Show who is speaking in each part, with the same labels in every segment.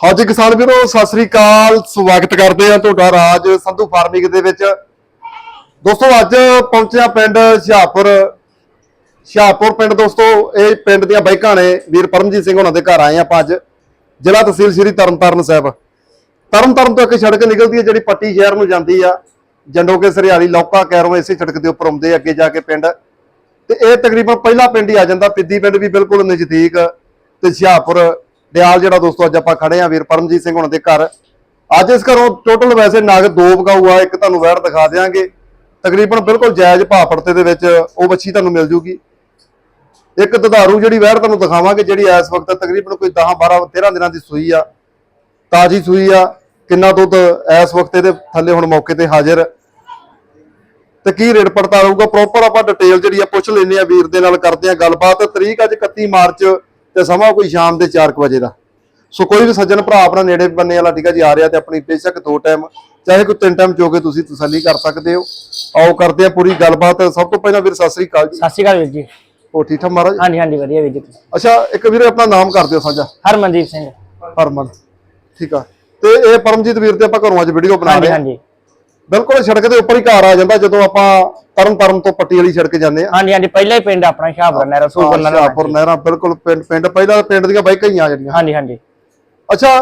Speaker 1: ਹਾਂਜੀ ਕਿਸਾਨ ਵੀਰੋ, ਸਤਿ ਸ੍ਰੀ ਅਕਾਲ, ਸਵਾਗਤ ਕਰਦੇ ਆ ਤੁਹਾਡਾ ਰਾਜ ਸੰਧੂ ਫਾਰਮਿੰਗ ਦੇ ਵਿੱਚ। ਦੋਸਤੋ, ਅੱਜ ਪਹੁੰਚਿਆ ਪਿੰਡ ਸ਼ਾਹਪੁਰ ਸ਼ਾਹਪੁਰ ਪਿੰਡ ਦੋਸਤੋ, ਇਹ ਪਿੰਡ ਦੀਆਂ ਬਾਈਕਾਂ ਨੇ, ਵੀਰ ਪਰਮਜੀਤ ਸਿੰਘ ਉਹਨਾਂ ਦੇ ਘਰ ਆਏ ਆਪਾਂ ਅੱਜ। ਜ਼ਿਲ੍ਹਾ ਤਹਿਸੀਲ ਸ੍ਰੀ ਤਰਨਤਾਰਨ ਸਾਹਿਬ। ਤਰਨਤਾਰਨ ਤੋਂ ਇੱਕ ਸੜਕ ਨਿਕਲਦੀ ਹੈ, ਜਿਹੜੀ ਪੱਟੀ ਸ਼ਹਿਰ ਨੂੰ ਜਾਂਦੀ ਆ। ਜੰਡੋ ਕੇ ਸਰਿਆਲੀ, ਲੌਕਾ, ਕੈਰੋਂ ਇਸੇ ਸੜਕ ਦੇ ਉੱਪਰ ਆਉਂਦੇ ਅੱਗੇ ਜਾ ਕੇ ਪਿੰਡ। ਤੇ ਇਹ ਤਕਰੀਬਨ ਪਹਿਲਾ ਪਿੰਡ ਹੀ ਆ ਜਾਂਦਾ। ਪਿੱਦੀ ਪਿੰਡ ਵੀ ਬਿਲਕੁਲ ਨਜ਼ਦੀਕ। ਤੇ ਸ਼ਾਹਪੁਰ ਦਿਆਲ ਜਿਹੜਾ ਦੋਸਤੋ ਅੱਜ ਆਪਾਂ ਖੜੇ ਆ ਵੀਰ ਪਰਮਜੀਤ ਸਿੰਘ ਉਹਨਾਂ ਦੇ ਘਰ। ਅੱਜ ਇਸ ਘਰੋਂ ਟੋਟਲ ਵੈਸੇ ਨਗ ਦੋ ਵਗਾਊ ਆ, ਇੱਕ ਤੁਹਾਨੂੰ ਵੈਰ ਦਿਖਾ ਦਿਆਂਗੇ। ਤਕਰੀਬਨ ਬਿਲਕੁਲ ਜਾਇਜ਼ ਭਾਅ ਪੜਤੇ ਦੇ ਵਿੱਚ ਉਹ ਬੱਚੀ ਤੁਹਾਨੂੰ ਮਿਲ ਜੂਗੀ। ਇੱਕ ਦੁਧਾਰੂ ਜਿਹੜੀ ਵੈਰ ਤੁਹਾਨੂੰ ਦਿਖਾਵਾਂਗੇ, ਜਿਹੜੀ ਇਸ ਵਕਤ ਤਕਰੀਬਨ ਕੋਈ 10 12 13 ਦਿਨਾਂ ਦੀ ਸੂਈ ਆ। ਤਾਜੀ ਸੂਈ ਆ, ਕਿੰਨਾ ਦੁੱਧ ਇਸ ਵਕਤ ਇਹਦੇ ਥੱਲੇ ਹੁਣ ਮੌਕੇ ਤੇ ਹਾਜ਼ਰ। ਤੇ ਕੀ ਰੇਟ ਪੜਤਾ ਰਹੂਗਾ? ਪ੍ਰੋਪਰ ਆਪਾਂ ਡਿਟੇਲ ਜਿਹੜੀ ਆ ਪੁੱਛ ਲੈਨੇ ਆ ਵੀਰ ਦੇ ਨਾਲ ਕਰਦੇ ਆ ਗੱਲਬਾਤ। ਤਰੀਕ ਅੱਜ 31 ਮਾਰਚ ਤੇ ਸਮਾਂ ਕੋਈ ਸ਼ਾਮ ਦੇ 4 ਵਜੇ ਦਾ। ਸੋ ਕੋਈ ਵੀ ਸੱਜਣ ਭਰਾ ਆਪਣਾ ਨੇੜੇ ਬੰਨੇ ਵਾਲਾ ਠੀਕ ਆ ਜੀ ਆ ਰਿਹਾ ਤੇ ਆਪਣੀ ਬੇਸ਼ੱਕ ਦੋ ਟਾਈਮ ਚਾਹੇ ਕੋਈ ਤਿੰਨ ਟਾਈਮ ਚੋਗੇ ਤੁਸੀਂ ਤਸੱਲੀ ਕਰ ਸਕਦੇ ਹੋ। ਆਓ ਕਰਦੇ ਆ ਪੂਰੀ ਗੱਲਬਾਤ। ਸਭ ਤੋਂ ਪਹਿਲਾਂ ਵੀਰ ਸਤਿ ਸ੍ਰੀ ਅਕਾਲ ਜੀ।
Speaker 2: ਸਤਿ ਸ਼੍ਰੀ ਅਕਾਲ ਵੀਰ ਜੀ।
Speaker 1: ਹੋ ਠੀਕ ਠਾਕ ਮਹਾਰਾਜ?
Speaker 2: ਹਾਂਜੀ ਹਾਂਜੀ ਵਧੀਆ ਵੀਰ ਜੀ ਤੁਸੀਂ।
Speaker 1: ਅੱਛਾ ਇੱਕ ਵੀਰੇ ਆਪਣਾ ਨਾਮ ਕਰ ਦਿਓ ਸਾਂਝਾ।
Speaker 2: ਹਰਮਨਦੀਪ ਸਿੰਘ।
Speaker 1: ਹਰਮਨ ਠੀਕ ਆ। ਤੇ ਇਹ ਪਰਮਜੀਤ ਵੀਰ ਤੇ ਆਪਾਂ ਘਰੋਂ ਅੱਜ ਵੀਡੀਓ ਬਣਾ
Speaker 2: ਹਾਂਜੀ
Speaker 1: ਰਹੇ ਹਾਂ।
Speaker 2: ਹਾਂਜੀ।
Speaker 1: ਬਿਲਕੁਲ ਸੜਕ ਦੇ ਉੱਪਰ ਹੀ ਘਰ ਆ ਜਾਂਦਾ ਜਦੋਂ ਆਪਾਂ ਤਰਨ ਤਾਰਨ ਤੋਂ ਪੱਟੀ ਵਾਲੀ ਸੜਕ ਜਾਂਦੇ ਆ
Speaker 2: ਹਾਂਜੀ ਹਾਂਜੀ ਪਹਿਲਾ ਹੀ ਪਿੰਡ ਆਪਣਾ ਸ਼ਾਹਪੁਰ ਨਹਿਰ ਰਸੂਲਪੁਰ ਨਹਿਰ
Speaker 1: ਸ਼ਾਹਪੁਰ ਨਹਿਰਾਂ ਬਿਲਕੁਲ ਪਿੰਡ ਪਿੰਡ ਪਹਿਲਾਂ ਪਿੰਡ ਦੀਆਂ ਬਾਈਕਾਂ ਹੀ ਆ ਜਿਹੜੀਆਂ।
Speaker 2: ਹਾਂਜੀ ਹਾਂਜੀ।
Speaker 1: ਅੱਛਾ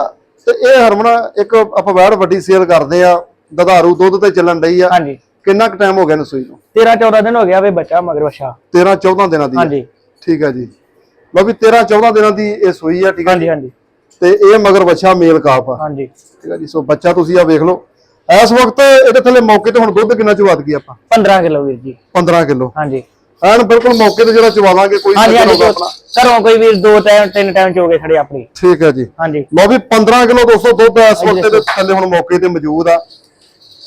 Speaker 1: ਤੇ ਇਹ ਹਰਮਨ ਇੱਕ ਆਪਾਂ ਵੈੜ ਵੱਡੀ ਸੇਲ ਕਰਦੇ ਆ ਦਧਾਰੂ ਦੁੱਧ ਤੇ ਚੱਲਣ ਡਈ ਆ।
Speaker 2: ਹਾਂਜੀ।
Speaker 1: ਕਿੰਨਾ ਕੁ ਟਾਈਮ ਹੋ ਗਿਆ ਨਸੂਈ ਨੂੰ?
Speaker 2: 13 14 ਦਿਨ ਹੋ ਗਿਆ ਵੇ ਬੱਚਾ ਮਗਰ ਵਛਾ
Speaker 1: 13 14 ਦਿਨਾਂ ਦੀ।
Speaker 2: ਹਾਂਜੀ।
Speaker 1: ਠੀਕ ਹੈ ਜੀ। ਲਓ ਵੀ 13 14 ਦਿਨਾਂ ਦੀ ਇਹ ਸੂਈ ਆ ਠੀਕ ਹੈ
Speaker 2: ਹਾਂਜੀ ਹਾਂਜੀ।
Speaker 1: ਤੇ ਇਹ ਮਗਰ ਬੱਚਾ ਮੇਲ ਕਾਫ ਆ।
Speaker 2: ਹਾਂਜੀ।
Speaker 1: ਠੀਕ ਹੈ ਜੀ ਸੋ ਬੱਚਾ ਤੁਸੀਂ ਆ ਵੇਖ ਲਓ। ਇਸ ਵਕਤ ਇਹਦੇ ਥੱਲੇ ਮੌਕੇ ਤੇ ਹੁਣ ਦੁੱਧ ਕਿੰਨਾ ਚਵਾ ਦਗੀ ਆਪਾਂ?
Speaker 2: 15 ਕਿਲੋ ਵੀਰ ਜੀ।
Speaker 1: 15 ਕਿਲੋ।
Speaker 2: ਹਾਂਜੀ।
Speaker 1: ਐਨ ਬਿਲਕੁਲ ਮੌਕੇ ਤੇ ਜਿਹੜਾ ਚਵਾਵਾਂਗੇ ਕੋਈ
Speaker 2: ਹਾਂਜੀ ਹਾਂਜੀ ਘਰੋਂ ਕੋਈ ਵੀਰ ਦੋ ਟਾਈਮ ਤਿੰਨ ਟਾਈਮ ਚੋਗੇ ਖੜੇ ਆਪਣੀ।
Speaker 1: ਠੀਕ ਹੈ ਜੀ।
Speaker 2: ਹਾਂਜੀ।
Speaker 1: ਲਓ ਵੀ 15 ਕਿਲੋ 200 ਦੁੱਧ ਇਸ ਵਕਤ ਦੇ ਥੱਲੇ ਹੁਣ ਮੌਕੇ ਤੇ ਮੌਜੂਦ ਆ।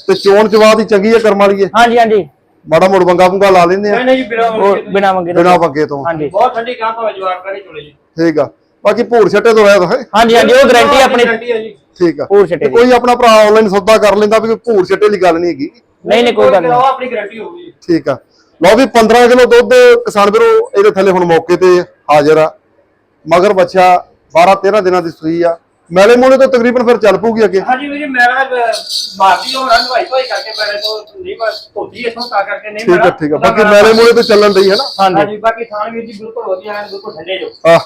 Speaker 1: ਤੇ ਚੋਣ ਚਵਾ ਦੀ ਚੰਗੀ ਹੈ ਕਰਮ ਵਾਲੀ ਹੈ
Speaker 2: ਹਾਂਜੀ ਹਾਂਜੀ।
Speaker 1: ਮਾੜਾ ਮੋੜ ਵੰਗਾ ਵੰਗਾ ਲਾ ਲੈਂਦੇ ਆ।
Speaker 3: ਨਹੀਂ ਨਹੀਂ ਬਿਨਾ
Speaker 2: ਉਹ ਬਿਨਾ ਮੰਗੇ ਤੋਂ।
Speaker 1: ਬਿਨਾ ਵੰਗੇ ਤੋਂ।
Speaker 2: ਹਾਂਜੀ।
Speaker 3: ਬਹੁਤ ਠੰਡੀ ਗਾਂ ਭਾਵੇਂ ਜਵਾਬ ਕਰੇ ਚਲੇ ਜੀ।
Speaker 1: ਠੀਕ ਆ। ਬਾਕੀ ਭੂਰ ਛੱਟੇ ਤੋਂ ਰਹਿ ਹੈ।
Speaker 2: ਹਾਂਜੀ ਹਾਂਜੀ ਉਹ ਗਾਰੰਟੀ ਆਪਣੀ
Speaker 3: ਗਾਰੰਟੀ ਹੈ ਜੀ।
Speaker 1: ਠੀਕ ਆ।
Speaker 2: ਪੂਰ ਛੱਟੇ ਦੀ।
Speaker 1: ਕੋਈ ਆਪਣਾ ਭਰਾ ਆਨਲਾਈਨ ਸੌਦਾ ਕਰ ਲੈਂਦਾ ਵੀ ਕੋਈ ਭੂਰ ਛੱਟੇ ਦੀ ਗੱਲ ਨਹੀਂ ਹੈਗੀ।
Speaker 2: ਨਹੀਂ ਨਹੀਂ ਕੋਈ ਗੱਲ ਨਹੀਂ।
Speaker 3: ਉਹ ਆਪਣੀ ਗਾਰੰਟੀ ਹੋਊਗੀ
Speaker 1: ਠੀਕ ਆ। ਲਓ ਵੀ 15 ਕਿਲੋ ਦੁੱਧ ਕਿਸਾਨ ਵੀਰੋ ਇਹਦੇ ਥੱਲੇ ਹੁਣ ਮੌਕੇ ਤੇ ਹਾਜ਼ਰ ਆ। ਮਗਰ ਬੱਚਾ 12 13 ਦਿਨਾਂ ਦੀ ਸੂਈ ਆ। ਮੈਲੇ ਮੂਲੇ ਤੋਂ ਤਕਰੀਬਨ ਫਿਰ ਚੱਲ ਪਊਗੀ ਅੱਗੇ।
Speaker 3: ਹਾਂਜੀ ਵੀਰੇ ਮੇਰਾ ਮਾਰਦੀ ਹੋ ਰਨ ਭਾਈ ਭਾਈ ਕਰਕੇ ਮੇਰੇ ਤੋਂ ਨਹੀਂ ਬਸ ਧੋਤੀ ਇਥੋਂ ਤਾਂ ਕਰਕੇ ਨਹੀਂ
Speaker 1: ਠੀਕ ਆ ਠੀਕ ਆ। ਬਾਕੀ ਮੈਲੇ ਮੂਲੇ ਤੋਂ ਚੱਲਣ ਡਈ ਹੈ ਨਾ?
Speaker 2: ਹਾਂਜੀ
Speaker 3: ਹਾਂਜੀ ਬਾਕੀ ਥਾਣ ਵੀਰ ਜੀ ਬਿਲਕੁਲ ਵਧੀਆ ਹੈ ਬਿਲਕੁਲ ਠੰਡੇ ਜੋ।
Speaker 1: ਆ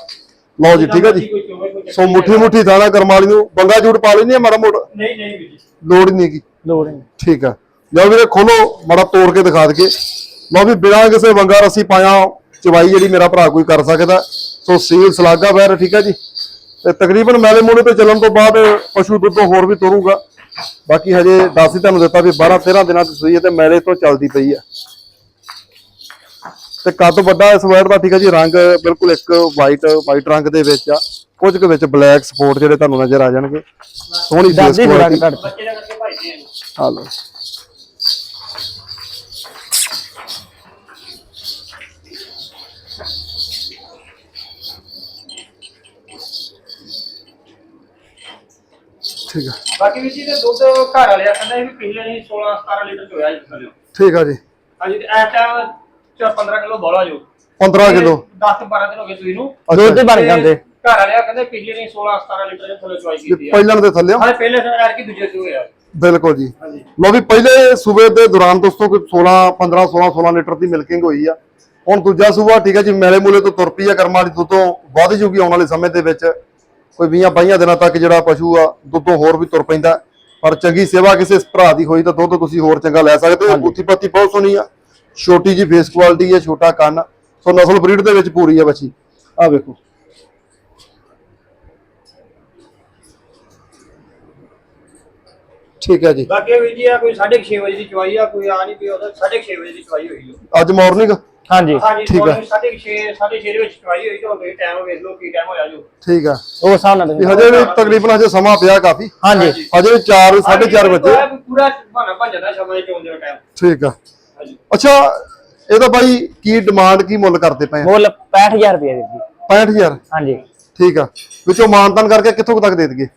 Speaker 1: ਲਓ ਜੀ ਠੀਕ ਆ ਜੀ। ਸੋ ਮੁੱਠੀ ਮੁੱਠੀ ਦਾਣਾ ਕਰਮਾਲੀ ਨੂੰ ਬੰਗਾ ਜੂੜ ਪਾ ਲੈਣੀ ਆ ਮਾੜਾ ਮੋੜ
Speaker 3: ਨਹੀਂ ਨਹੀਂ ਵੀਰ ਜੀ।
Speaker 1: ਲੋੜ ਨਹੀਂ ਹੈਗੀ
Speaker 2: ਲੋੜ ਨਹੀਂ।
Speaker 1: ਠੀਕ ਆ। ਲਓ ਵੀਰੇ ਖੋਲੋ ਮਾੜਾ ਤੋੜ ਕੇ ਦਿਖਾ ਦਈਏ। ਲਓ ਵੀ ਬਿਨਾਂ ਕਿਸੇ ਵੰਗਾ ਰੱਸੀ ਪਾਇਆ ਚਵਾਈ ਜਿਹੜੀ ਮੇਰਾ ਭਰਾ ਕੋਈ ਕਰ ਸਕਦਾ। ਸੋ ਸੀਲ ਸਲਾਗਾ ਬੈਰ ਠੀਕ ਆ ਜੀ। ਤੇ ਤਕਰੀਬਨ ਮੈਲੇ ਮੂਲੇ ਤੇ ਚੱਲਣ ਤੋਂ ਬਾਅਦ ਪਸ਼ੂ ਦੁੱਧੋਂ ਹੋਰ ਵੀ ਤੁਰੂਗਾ। ਬਾਕੀ ਹਜੇ ਦੱਸ ਹੀ ਤੁਹਾਨੂੰ ਦਿੱਤਾ ਵੀ 12 13 ਦਿਨਾਂ ਦੀ ਸੂਈ ਹੈ ਤੇ ਮੈਲੇ ਤੋਂ ਚੱਲਦੀ ਪਈ ਆ। ਤੇ ਕੱਦ ਵੱਡਾ ਇਸ ਵੈਰ ਦਾ ਠੀਕ ਹੈ ਜੀ ਰੰਗ ਬਿਲਕੁਲ ਇੱਕ ਵਾਈਟ ਵਾਈਟ ਰੰਗ ਦੇ ਵਿੱਚ ਆ। ਕੁਝ ਕੁ ਵਿੱਚ ਬਲੈਕ ਸਪੋਰਟ ਜਿਹੜੇ ਤੁਹਾਨੂੰ ਨਜ਼ਰ ਆ ਜਾਣਗੇ। ਸੋਹਣੀ ਫੇਸ ਕੁਆਲਿਟੀ
Speaker 2: ਕੇ ਤੁਹਾਡੇ
Speaker 3: ਬੱਚੇ ਦਾ ਕਰਕੇ ਭਾਈ ਜੀ
Speaker 1: ਆ ਲਓ। ਠੀਕ ਆ।
Speaker 3: ਬਾਕੀ ਵੀਰ ਜੀ ਤੇ ਦੁੱਧ ਘਰ ਵਾਲਿਆ ਕਹਿੰਦਾ ਇਹ ਵੀ ਪਿਛਲੇ ਨਹੀਂ 16 17 ਲੀਟਰ ਚ ਹੋਇਆ ਜੀ ਥੱਲੇ।
Speaker 1: ਠੀਕ ਆ ਜੀ।
Speaker 3: ਹਾਂਜੀ ਤੇ ਇਸ ਟਾਈਮ 15 ਕਿਲੋ ਬੋਲਾ ਜੋ।
Speaker 1: 15 ਕਿਲੋ।
Speaker 3: 10 12 ਦਿਨ ਹੋ ਗਏ ਸੂਈ ਨੂੰ
Speaker 2: ਦੁੱਧ ਬਣ ਜਾਂਦੇ।
Speaker 3: ਘਰ ਵਾਲਿਆ ਕਹਿੰਦੇ ਪਿਛਲੇ ਨਹੀਂ 16 17 ਲੀਟਰ ਦੇ ਥੱਲੇ ਚੁਆਈ ਕੀਤੀ ਆ।
Speaker 1: ਪਹਿਲਾਂ ਦੇ ਥੱਲੇ
Speaker 3: ਹਾਲੇ ਪਹਿਲੇ ਸਨ ਐਰ ਕੀ ਦੂਜੇ ਚ ਹੋਇਆ
Speaker 1: ਬਿਲਕੁਲ ਜੀ।
Speaker 3: ਹਾਂਜੀ।
Speaker 1: ਲੋ ਵੀ ਪਹਿਲੇ ਸੂਬੇ ਦੇ ਦੌਰਾਨ ਦੋਸਤੋ ਕੋਈ 16 15 16 16 ਲੀਟਰ ਦੀ ਮਿਲਕਿੰਗ ਹੋਈ ਆ। ਹੁਣ ਦੂਜਾ ਸੂਬਾ ਠੀਕ ਹੈ ਜੀ ਮੈਲੇ ਮੂਲੇ ਤੋਂ ਤੁਰ ਪਈ ਆ ਕਰਮ ਵਾਲੀ ਦੁੱਧੋਂ ਵੱਧ ਜੂਗੀ ਆਉਣ ਵਾਲੇ ਸਮੇਂ ਦੇ ਵਿੱਚ। ਕੋਈ 20 22 ਦਿਨਾਂ ਤੱਕ ਜਿਹੜਾ ਪਸ਼ੂ ਆ ਦੁੱਧੋਂ ਹੋਰ ਵੀ ਤੁਰ ਪੈਂਦਾ। ਪਰ ਚੰਗੀ ਸੇਵਾ ਕਿਸੇ ਭਰਾ ਦੀ ਹੋਈ ਤਾਂ ਦੁੱਧ ਤੁਸੀਂ ਹੋਰ ਚੰਗਾ ਲੈ ਸਕਦੇ ਹੋ। ਬੁੱਤੀ ਪੱਤੀ ਬਹੁਤ ਸੋਹਣੀ ਆ। ਛੋਟੀ ਜੀ ਫੇਸ ਕੁਆਲਿਟੀ ਹੈ ਛੋਟਾ ਕੰਨ। ਸੋ ਨਸਲ ਬਰੀਡ ਦੇ ਵਿੱਚ ਪੂਰੀ ਆ ਬੱਚੀ। ਆ ਵੇਖੋ। ਠੀਕ ਹੈ ਜੀ।
Speaker 3: ਬਾਕੀ ਵੀ ਜੀ ਆ ਕੋਈ 6:30 ਵਜੇ ਦੀ ਚੁਆਈ ਆ ਕੋਈ ਆ ਨਹੀਂ ਪਿਆ ਉਹਦਾ 6:30 ਵਜੇ ਦੀ ਚੁਆਈ ਹੋਈ।
Speaker 1: ਅੱਜ ਮਾਰਨਿੰਗ
Speaker 2: ਹਾਂਜੀ।
Speaker 1: ਠੀਕ ਆ।
Speaker 3: 6:30 6:30 ਦੇ ਵਿੱਚ ਚੁਆਈ ਹੋਈ ਤਾਂ ਹੋਵੇ ਟਾਈਮ ਵੇਖ ਲਓ ਕੀ ਟਾਈਮ ਹੋਇਆ ਜੋ
Speaker 1: ਠੀਕ ਆ।
Speaker 2: ਉਹ ਹਿਸਾਬ ਨਾਲ
Speaker 1: ਵੀ
Speaker 2: ਤੁਸੀਂ-
Speaker 1: ਹਜੇ ਵੀ ਤਕਰੀਬਨ ਹਜੇ ਸਮਾਂ ਪਿਆ ਕਾਫੀ।
Speaker 2: ਹਾਂਜੀ।
Speaker 1: ਹਜੇ ਵੀ 4 4:30 ਵਜੇ।
Speaker 3: ਪੂਰਾ ਬਹਾਨਾ ਭੰਨ ਜਾਂਦਾ ਸ਼ਾਮਾਂ ਦੇ ਚੋਂ ਦੇ ਟਾਈਮ
Speaker 1: ਠੀਕ ਆ। ਅੱਛਾ ਇਹਦਾ ਬਾਈ ਕੀ ਡਿਮਾਂਡ ਕੀ ਮੁੱਲ ਕਰਦੇ ਪਏ ਆ?
Speaker 2: ਮੁੱਲ 65000 ਰੁਪਏ ਵੀਰ ਜੀ।
Speaker 1: 65000
Speaker 2: ਹਾਂਜੀ।
Speaker 1: ਠੀਕ ਆ। ਵਿੱਚੋਂ ਮਾਨਤਨ ਕਰਕੇ ਕਿੱਥੋਂ ਕੁ ਤੱਕ ਦੇ ਦਈਏ?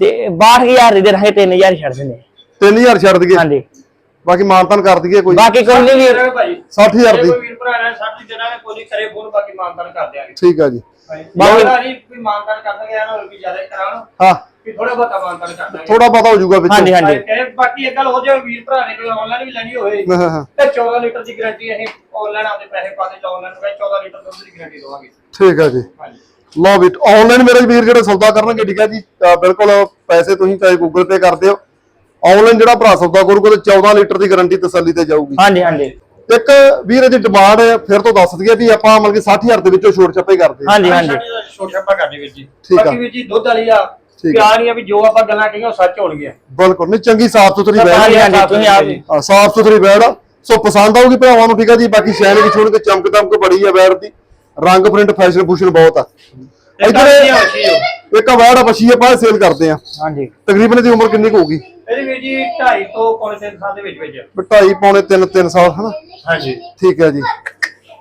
Speaker 2: ਤੇ 62000 ਦੇ ਰਹੇ 3000 ਛੱਡ ਦਿੰਦੇ।
Speaker 1: 3000 ਛੱਡ ਦਈਏ?
Speaker 2: ਹਾਂਜੀ।
Speaker 1: ਬਾਕੀ ਮਾਨਤਨ ਕਰ ਦਈਏ ਕੋਈ?
Speaker 2: ਬਾਕੀ ਕੋਈ ਨਹੀਂ ਵੀਰ
Speaker 3: ਭਾਈ।
Speaker 1: 60000
Speaker 3: ਜੇ
Speaker 1: ਦੀ।
Speaker 3: ਕੋਈ ਵੀਰ ਭਰਾ ਨੇ 60 ਦੇਣਾ ਨੇ ਕੋਈ ਕਰੇ ਫੋਨ ਬਾਕੀ ਮਾਨਦਾਨ ਕਰ ਦਿਆਂਗੇ।
Speaker 1: ਠੀਕ ਆ ਜੀ।
Speaker 3: ਬਾਕੀ ਨਹੀਂ ਕੋਈ ਮਾਨਦਾਨ ਕਰ ਦਾਂਗੇ ਇਹਨਾਂ ਹੋਰ ਵੀ ਜ਼ਿਆਦਾ ਕਰਾਉਣ।
Speaker 1: ਹਾਂ।
Speaker 3: ਕਿ ਥੋੜਾ
Speaker 1: ਪਤਾ ਹੋ। ਜਾਊਗਾ ਵਿੱਚ।
Speaker 2: ਹਾਂਜੀ ਹਾਂਜੀ।
Speaker 3: ਇਹ ਬਾਕੀ ਇੱਕ ਗੱਲ ਹੋ ਜੇ ਵੀਰ ਭਰਾ ਨੇ ਕੋਈ ਆਨਲਾਈਨ ਵੀ ਲੈਣੀ ਹੋਏ।
Speaker 1: ਹਾਂ, ਹਾਂ, ਹਾਂ।
Speaker 3: ਤੇ 14 ਲੀਟਰ ਦੀ ਗਾਰੰਟੀ ਅਸੀਂ ਆਨਲਾਈਨ ਆਪਦੇ ਪੈਸੇ ਪਾ ਕੇ ਆਨਲਾਈਨ ਨੂੰ 14 ਲੀਟਰ ਦੁੱਧ ਦੀ ਗਾਰੰਟੀ ਦਵਾਂਗੇ।
Speaker 1: ਠੀਕ ਹੈ ਜੀ।
Speaker 3: ਹਾਂਜੀ।
Speaker 1: ਲਓ ਵੀ ਆਨਲਾਈਨ ਮੇਰੇ ਵੀਰ ਜਿਹੜੇ ਸੌਦਾ ਕਰਨਗੇ ਠੀਕ ਹੈ ਜੀ। ਤਾਂ ਬਿਲਕੁਲ ਪੈਸੇ ਤੁਸੀਂ ਚਾਹੇ ਗੂਗਲ ਪੇ ਕਰ ਦਿਓ ਆਨਲਾਈਨ ਜਿਹੜਾ ਭਰਾ ਸੌਦਾ ਕਰੂਗਾ ਤੇ 14 ਲੀਟਰ ਦੀ ਗਾਰੰਟੀ ਤਸੱਲੀ ਤੇ ਜਾਊਗੀ।
Speaker 2: ਹਾਂਜੀ ਹਾਂਜੀ।
Speaker 1: ਇੱਕ ਵੀਰ ਦੀ ਡਿਮਾਂਡ ਫਿਰ ਤੋਂ ਦੱਸ ਦਈਏ ਵੀ ਆਪਾਂ ਮਤਲਬ ਕਿ 60000 ਦੇ ਵਿੱਚੋਂ ਛੋਟ ਛੱਪੇ ਕਰਦੇ ਹਾਂ।
Speaker 2: ਹਾਂਜੀ ਹਾਂਜੀ।
Speaker 3: ਛੋਟੇ ਆਪਾਂ ਕਰਦੇ ਵੀਰ ਜੀ।
Speaker 1: ਠੀਕ ਆ।
Speaker 3: ਬਾਕੀ ਵੀਰ ਜੀ ਦੁੱਧ ਵਾਲੀ ਆ
Speaker 1: ਆ।
Speaker 3: ਪਿਆਰ ਨਹੀਂ ਆ ਵੀ ਜੋ ਆਪਾਂ ਗੱਲਾਂ ਕਹੀਆਂ ਉਹ ਸੱਚ ਹੋਣਗੀਆਂ।
Speaker 1: ਬਿਲਕੁਲ ਨਹੀਂ ਚੰਗੀ ਸਾਫ਼ ਸੁਥਰੀ
Speaker 2: ਹਾਂਜੀ
Speaker 1: ਬੈਠ
Speaker 2: ਹਾਂਜੀ ਤੁਸੀਂ ਆਪ
Speaker 1: ਸਾਫ਼ ਸੁਥਰੀ ਬੈੜ ਆ ਸੋ ਪਸੰਦ ਆਊਗੀ ਭਰਾਵਾਂ ਨੂੰ ਠੀਕ ਆ ਜੀ। ਬਾਕੀ ਸ਼ੈਨ ਵੀ ਛੋੜ ਕੇ ਚਮਕ ਦਮਕ ਬੜੀ ਆ ਬੈੜ ਦੀ। ਰੰਗ ਪ੍ਰਿੰਟ ਫੈਸ਼ਨ ਫੂਸ਼ਨ ਬਹੁਤ ਆ।
Speaker 3: ਇੱਧਰ
Speaker 1: ਇੱਧਰ ਇੱਕ ਵੈੜ ਆ ਬੱਚੀ ਆਪਾਂ ਸੇਲ ਕਰਦੇ ਆ
Speaker 2: ਹਾਂਜੀ।
Speaker 1: ਤਕਰੀਬਨ ਇਹਦੀ ਉਮਰ ਕਿੰਨੀ ਕੁ ਹੋਊਗੀ?
Speaker 3: ਇਹਦੇ ਵੀਰ ਜੀ 2.5 ਤੋਂ ਪੌਣੇ 3 ਸਾਲ ਦੇ ਵਿੱਚ ਵਿੱਚ
Speaker 1: ਢਾਈ ਪੌਣੇ 3 3 ਸਾਲ ਹਨਾ?
Speaker 3: ਹਾਂਜੀ।
Speaker 1: ਠੀਕ ਹੈ ਜੀ।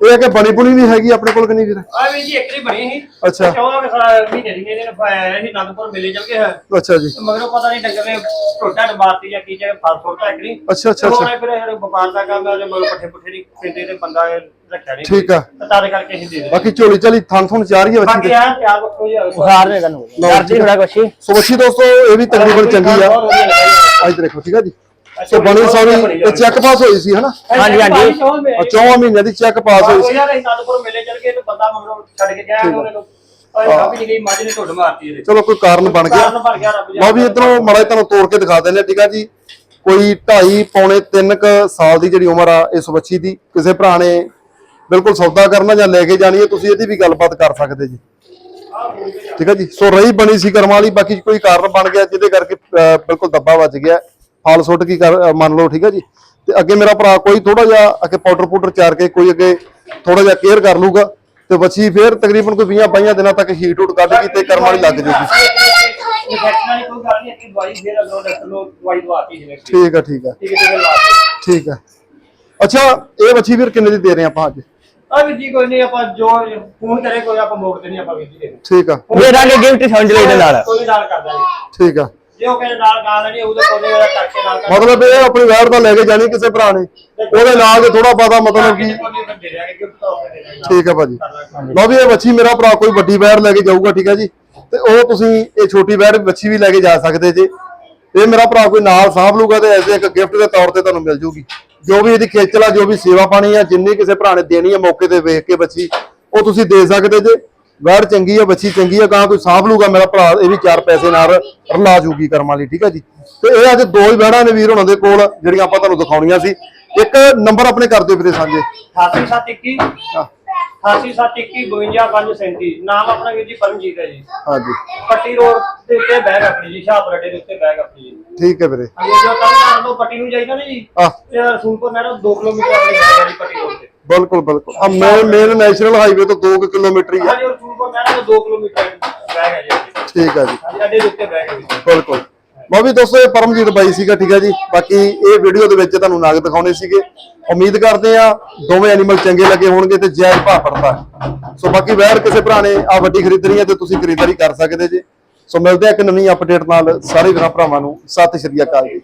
Speaker 1: ਇਹ ਹੈ ਕਿ ਬਣੀ ਬੁਣੀ ਨਹੀਂ ਹੈਗੀ ਆਪਣੇ ਕੋਲ ਕਿੰਨੀ ਵੀਰ
Speaker 3: ਆ ਵੀਰ ਜੀ ਇੱਕ ਦੀ ਬਣੀ ਸੀ।
Speaker 1: ਅੱਛਾ।
Speaker 3: 14 ਕੇ ਸਾਲ ਮਹੀਨੇ ਦੀ ਇਹਨੇ ਪਾਇਆ ਸੀ ਨੰਦਪੁਰ ਮੇਲੇ ਚੱਲ ਹੈ
Speaker 1: ਅੱਛਾ ਜੀ।
Speaker 3: ਮਗਰੋਂ ਪਤਾ ਨਹੀਂ ਡੰਗਰ ਨੇ ਟੋਟਾ ਡਮਾਤੀ ਜਾਂ ਕੀ ਜਾਂ ਫਲ ਫੁੱਟਾ ਇੱਕ ਨਹੀਂ।
Speaker 1: ਅੱਛਾ, ਅੱਛਾ, ਅੱਛਾ।
Speaker 3: ਫਿਰ ਇਹ ਵਪਾਰ ਦਾ ਕੰਮ ਹੈ ਜੇ ਮਗਰ ਪੱਠੇ ਪੁੱਠੇ ਨਹੀਂ ਪੈਂਦੇ ਤੇ ਬੰਦਾ ਰੱਖਿਆ ਨਹੀਂ।
Speaker 1: ਠੀਕ ਆ।
Speaker 3: ਤੇ ਕਰਕੇ ਅਸੀਂ ਦੇ ਦੇ
Speaker 1: ਬਾਕੀ ਝੋਲੀ ਝਾਲੀ ਥਣ ਥਣ ਚਾਰ ਹੀ ਬੱਚੀ
Speaker 3: ਬਾਕੀ ਆ ਪਿਆਰ ਰੱਖੋ ਜੀ
Speaker 2: ਬੁਖਾਰ ਨੇ ਤੁਹਾਨੂੰ
Speaker 1: ਲਓ,
Speaker 2: ਡਰਦੀ ਥੋੜਾ ਕੁਛ ਹੀ।
Speaker 1: ਸੋ ਬੱਚੀ ਦੋਸਤੋ ਇਹ ਵੀ ਤਕਰੀਬਨ ਚੰਗੀ ਆ। ਅੱਜ ਦੇਖੋ ਠੀਕ ਆ ਜੀ। ਸੋ ਬਣੀ ਸੌਰੀ ਇਹ ਚੈੱਕ ਪਾਸ ਹੋਈ ਸੀ ਹਨਾ?
Speaker 2: ਹਾਂਜੀ, ਹਾਂਜੀ।
Speaker 1: ਆ ਚੌਵਾਂ ਮਹੀਨਿਆਂ ਦੀ ਚੈੱਕ ਪਾਸ ਹੋਈ ਸੀ।
Speaker 3: ਯਾਰ ਮੇਲੇ ਚੱਲ ਗਏ ਤੇ ਬੰਦਾ ਮਗਰੋਂ ਛੱਡ ਕੇ ਗਿਆ ਉਹਨੇ ਨੂੰ। ਅਰੇ ਕਾਫੀ ਨਹੀਂ ਗਈ ਮੱਝ ਨੇ ਢੁੱਡ ਮਾਰਤੀ ਇਹਦੇ।
Speaker 1: ਚਲੋ ਕੋਈ ਕਾਰਨ ਬਣ ਗਿਆ।
Speaker 3: ਕਾਰਨ ਬਣ ਗਿਆ ਰੱਬ
Speaker 1: ਲਓ ਵੀ ਇਧਰੋਂ ਮੜਾ ਤੁਹਾਨੂੰ ਤੋੜ ਕੇ ਦਿਖਾ ਦਿੰਦੇ ਠੀਕ ਆ ਜੀ। ਕੋਈ 2.5 ਪੌਣੇ 3 ਕ ਸਾਲ ਦੀ ਜਿਹੜੀ ਉਮਰ ਆ ਇਸ ਬੱਚੀ ਦੀ ਕਿਸੇ ਭਰਾ ਨੇ ਬਿਲਕੁਲ ਸੌਦਾ ਕਰਨਾ ਜਾਂ ਲੈ ਕੇ ਜਾਣੀ ਹੈ ਤੁਸੀਂ ਇਹਦੀ ਵੀ ਗੱਲਬਾਤ ਕਰ ਸਕਦੇ ਜੀ। ਠੀਕ ਆ ਜੀ। ਸੋ ਰਹੀ ਬਣੀ ਸੀ ਕਰਮਾਂ ਵਾਲੀ ਬਾਕੀ ਕੋਈ ਕਾਰਨ ਬਣ ਗਿਆ ਜਿਹਦੇ ਕਰਕੇ ਬਿਲਕੁਲ ਦੱਬਾ ਵੱਜ ਗਿਆ। ਫਾਲ ਸੁੱਟ ਕੀ ਕਰ ਮੰਨ ਲਓ ਠੀਕ ਆ ਜੀ? ਤੇ ਅੱਗੇ ਮੇਰਾ ਭਰਾ ਕੋਈ ਥੋੜਾ ਜਿਹਾ ਅੱਗੇ ਪਾਊਡਰ ਪਾਊਡਰ ਚਾਰ ਕੇ ਕੋਈ ਅੱਗੇ ਥੋੜਾ ਜਿਹਾ ਕੇਅਰ ਕਰ ਲੂਗਾ ਤੇ ਬੱਚੀ ਫੇਰ ਤਕਰੀਬਨ ਕੋਈ 20 22 ਦਿਨਾਂ ਤੱਕ ਹੀਟ ਹੂਟ ਕੱਢ ਕੇ ਤੇ ਕਰਮ ਵਾਲੀ ਲੱਗ ਜੂਗੀ।
Speaker 3: ਠੀਕ
Speaker 1: ਠੀਕ ਆ ਠੀਕ ਆ।
Speaker 3: ਹੈ
Speaker 1: ਠੀਕ ਆ। ਅੱਛਾ ਇਹ ਬੱਚੀ ਵੀਰ ਕਿੰਨੇ ਦੀ ਦੇ ਰਹੇ ਆਪਾਂ ਅੱਜ?
Speaker 3: ਆ ਵੀਰ ਜੀ ਕੋਈ ਨਹੀਂ ਆਪਾਂ ਜੋ ਫੋਨ ਕਰੇ ਕੋਈ ਆਪਾਂ ਮੋੜਦੇ ਨਹੀਂ ਆਪਾਂ ਵੀਰ ਜੀ ਦੇ
Speaker 1: ਠੀਕ ਆ।
Speaker 2: ਦੇ ਦਾਂਗੇ ਗਿਫਟ ਸਮਝ ਲਓ ਇਹਦੇ ਨਾਲ।
Speaker 3: ਕੋਈ ਨਾਲ ਕਰ ਦਾਂਗੇ
Speaker 1: ਠੀਕ ਆ।
Speaker 3: ਜੇ ਉਹ ਕਹਿੰਦੇ ਨਾਲ ਗਾਲ ਲੈਣੀ ਉਹਦੇ ਕੋਲੇ ਵਾਲਾ ਕਰਕੇ ਨਾਲ ਕਰ
Speaker 1: ਮਤਲਬ ਇਹ ਆਪਣੀ ਵੈਰ ਤਾਂ ਲੈ ਕੇ ਜਾਣੀ ਕਿਸੇ ਭਰਾ ਨੇ। ਉਹਦੇ ਨਾਲ ਦੇ ਥੋੜਾ ਪਤਾ ਮਤਲਬ ਕਿ ਠੀਕ ਆ ਭਾਜੀ। ਲਓ ਵੀ ਇਹ ਬੱਚੀ ਮੇਰਾ ਭਰਾ ਕੋਈ ਵੱਡੀ ਵੈਰ ਲੈ ਕੇ ਜਾਊਗਾ ਠੀਕ ਆ ਜੀ। ਤੇ ਉਹ ਤੁਸੀਂ ਇਹ ਛੋਟੀ ਵੈਰ ਬੱਚੀ ਵੀ ਲੈ ਕੇ ਜਾ ਸਕਦੇ ਜੇ। ਇਹ ਮੇਰਾ ਭਰਾ ਕੋਈ ਨਾਲ ਸਾਂਭ ਲੂਗਾ ਤੇ ਐਸੇ ਇੱਕ ਗਿਫਟ ਦੇ ਤੌਰ ਤੇ ਤੁਹਾਨੂੰ ਮਿਲ ਜੂਗੀ। ਜੋ ਵੀ ਇਹਦੀ ਖੇਚਲ ਆ ਜੋ ਵੀ ਸੇਵਾ ਪਾਣੀ ਆ ਜਿੰਨੀ ਕਿਸੇ ਭਰਾ ਨੇ ਦੇਣੀ ਆ ਮੌਕੇ ਤੇ ਵੇਖ ਕੇ ਬੱਚੀ ਉਹ ਤੁਸੀਂ ਦੇ ਸਕਦੇ ਜੇ। ਵੈਰ ਚੰਗੀ ਆ ਬੱਚੀ ਚੰਗੀ ਆ ਕਾਂ ਕੋਈ ਸਾਂਭ ਲੂਗਾ ਮੇਰਾ ਭਰਾ ਇਹ ਵੀ ਚਾਰ ਪੈਸੇ ਨਾਲ ਰਲਾ ਜੂਗੀ ਕਰਮਾਂ ਲਈ ਠੀਕ ਆ ਜੀ? ਤੇ ਇਹ ਅੱਜ ਦੋ ਹੀ ਵੈੜਾਂ ਨੇ ਵੀਰ ਹੁਣਾਂ ਦੇ ਕੋਲ ਜਿਹੜੀਆਂ ਆਪਾਂ ਤੁਹਾਨੂੰ ਦਿਖਾਉਣੀਆਂ ਸੀ। ਇੱਕ ਨੰਬਰ ਆਪਣੇ ਕਰ ਦਿਓ ਵੀਰੇ ਸਾਂਝੇ।
Speaker 3: 8721 8721 52537 ਨਾਮ ਆਪਣਾ ਵੀਰ ਜੀ ਪਰਮਜੀਤ ਹੈ ਜੀ।
Speaker 1: ਹਾਂਜੀ।
Speaker 3: ਪੱਟੀ ਰੋਡ ਦੇ ਉੱਤੇ ਬੈਗ ਆਪਣੀ ਜੀ ਸ਼ਾਹਪੁਰ ਅੱਡੇ ਦੇ ਉੱਤੇ ਬੈਗ ਆਪਣੀ ਜੀ।
Speaker 1: ਠੀਕ ਹੈ ਵੀਰੇ।
Speaker 3: ਅਗੇ ਜੋ ਤਰਨ ਤੋਂ ਪੱਟੀ ਨੂੰ ਜਾਈਦਾ ਨਾ ਜੀ ਤੇ ਰਸੂਲਪੁਰ ਨਹਿਰ 2 ਕਿਲੋਮੀਟਰ ਆਪਣੀ ਪੱਟੀ ਤੇ
Speaker 1: ਬਿਲਕੁਲ ਬਿਲਕੁਲ। ਆ ਮੇਨ ਮੇਨ ਨੈਸ਼ਨਲ ਹਾਈਵੇ ਤੋਂ 2 ਕਿਲੋਮੀਟਰ ਹੀ ਆ।
Speaker 3: ਹਾਂਜੀ ਰਸੂਲਪੁਰ ਨਹਿਰ ਤੋਂ 2 ਕਿਲੋਮੀਟਰ ਬੈਗ ਹੈ ਜੀ
Speaker 1: ਠੀਕ ਆ ਜੀ।
Speaker 3: ਅੱਡੇ ਦੇ ਉੱਤੇ ਬੈਗ ਹੈ ਜੀ।
Speaker 1: ਬਿਲਕੁਲ। ਮੈਂ ਵੀ ਦੋਸਤੋ ਇਹ ਪਰਮਜੀਤ ਬਾਈ ਸੀਗਾ ਠੀਕ ਹੈ ਜੀ। ਬਾਕੀ ਇਹ ਵੀਡੀਓ ਦੇ ਵਿੱਚ ਤੁਹਾਨੂੰ ਨਗ ਦਿਖਾਉਣੇ ਸੀਗੇ। ਉਮੀਦ ਕਰਦੇ ਆ ਦੋਵੇਂ ਐਨੀਮਲ ਚੰਗੇ ਲੱਗੇ ਹੋਣਗੇ ਤੇ ਜਾਇਜ਼ ਭਾਅ ਪੜਦਾ ਸੋ ਬਾਕੀ ਵੈਰ ਕਿਸੇ ਭਰਾ ਨੇ ਆ ਵੱਡੀ ਖਰੀਦਣੀ ਹੈ ਤੇ ਤੁਸੀਂ ਖਰੀਦਦਾਰੀ ਕਰ ਸਕਦੇ ਜੀ। ਸੋ ਮਿਲਦੇ ਆ ਇੱਕ ਨਵੀਂ ਅਪਡੇਟ ਨਾਲ ਸਾਰੇ ਵੀਰਾਂ ਭਰਾਵਾਂ ਨੂੰ। ਸਤਿ ਸ਼੍ਰੀ ਅਕਾਲ ਜੀ।